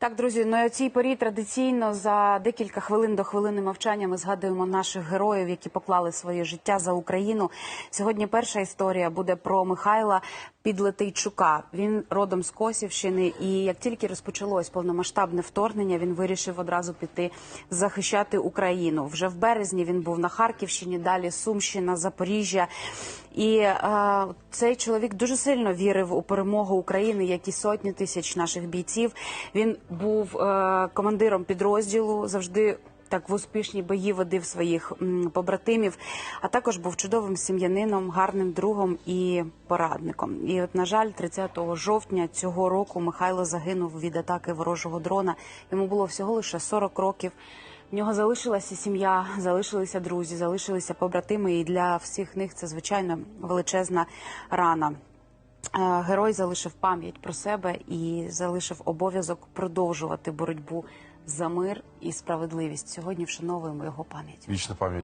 Так, друзі, о цій порі традиційно за декілька хвилин до хвилини мовчання ми згадуємо наших героїв, які поклали своє життя за Україну. Сьогодні перша історія буде про Михайла Підлетейчука. Він родом з Косівщини, і як тільки розпочалось повномасштабне вторгнення, він вирішив одразу піти захищати Україну. Вже в березні він був на Харківщині, далі Сумщина, Запоріжжя. І е, цей чоловік дуже сильно вірив у перемогу України, як і сотні тисяч наших бійців. Він був е, командиром підрозділу, завжди так в успішні бої водив своїх м, побратимів, а також був чудовим сім'янином, гарним другом і порадником. І от, на жаль, 30 жовтня цього року Михайло загинув від атаки ворожого дрона. Йому було всього лише 40 років. В нього залишилася сім'я, залишилися друзі, залишилися побратими, і для всіх них це звичайно величезна рана. Е, Герой залишив пам'ять про себе і залишив обов'язок продовжувати боротьбу за мир і справедливість. Сьогодні вшановуємо його пам'ять. Вічна пам'ять.